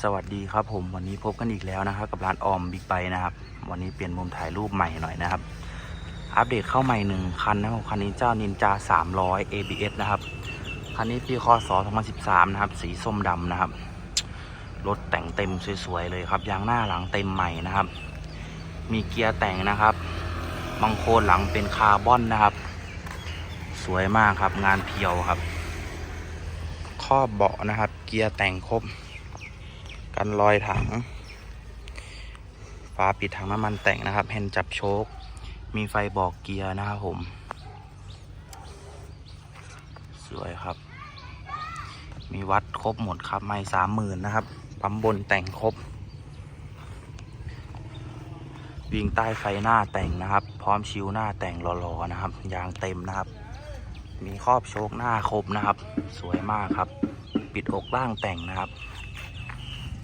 สวัสดีครับผมวันนี้พบกันอีกแล้วนะครับ กับร้านออมบิ๊กไบนะครับ วันนี้เปลี่ยนมุมถ่ายรูปใหม่หน่อยนะครับ อัปเดตเข้าใหม่หนึ่งคันนะครับคันนี้เจ้านินจา 300 ABS นะครับ คันนี้ปีคศ2013 นะครับ สีส้มดำนะครับ รถแต่งเต็มสวยๆเลยครับยางหน้าหลังเต็มใหม่นะครับ มีเกียร์แต่งนะครับบังโคลนหลังเป็นคาร์บอนนะครับ สวยมากครับงานเพียวครับครอบเบาะนะครับ เกียร์แต่งครบ กันรอยถังฝาปิดถังน้ำมันแต่งนะครับแฮนจับโชคมีไฟบอกเกียร์นะครับผม สวยครับ มีวัดครบหมดครับ ไม่สามหมื่นนะครับ ปั๊มบนแต่งครบ วิ่งใต้ไฟหน้าแต่งนะครับ พร้อมชิวหน้าแต่งหล่อๆนะครับ ยางเต็มนะครับ มีครอบโชคหน้าครบนะครับ สวยมากครับ ปิดอกล่างแต่งนะครับ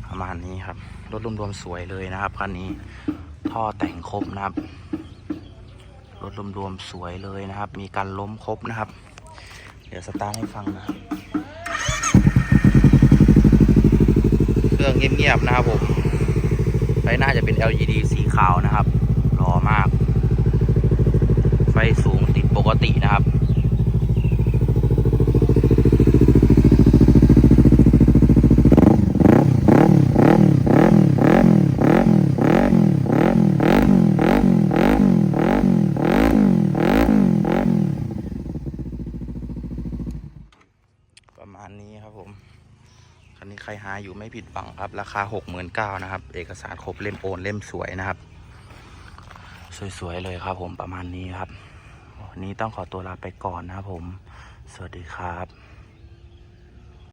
ประมาณนี้ครับ รถรวมๆสวยเลยนะครับคันนี้ท่อแต่งครบนะครับ รถรวมๆสวยเลยนะครับ มีการล้มครบนะครับ เดี๋ยวสตาร์ทให้ฟังนะครับเครื่องเงียบๆนะครับผมไฟหน้าจะเป็น LED สีขาวนะครับหล่อมาก ไฟสูงติดปกตินะครับ ประมาณนี้ครับผม คันนี้ใครหาอยู่ไม่ผิดหวังครับ ราคาหกหมื่นเก้านะครับ เอกสารครบเล่มโอนเล่มสวยนะครับ สวยๆเลยครับผมประมาณนี้ครับ วันนี้ต้องขอตัวลาไปก่อนนะครับผม สวัสดีครับ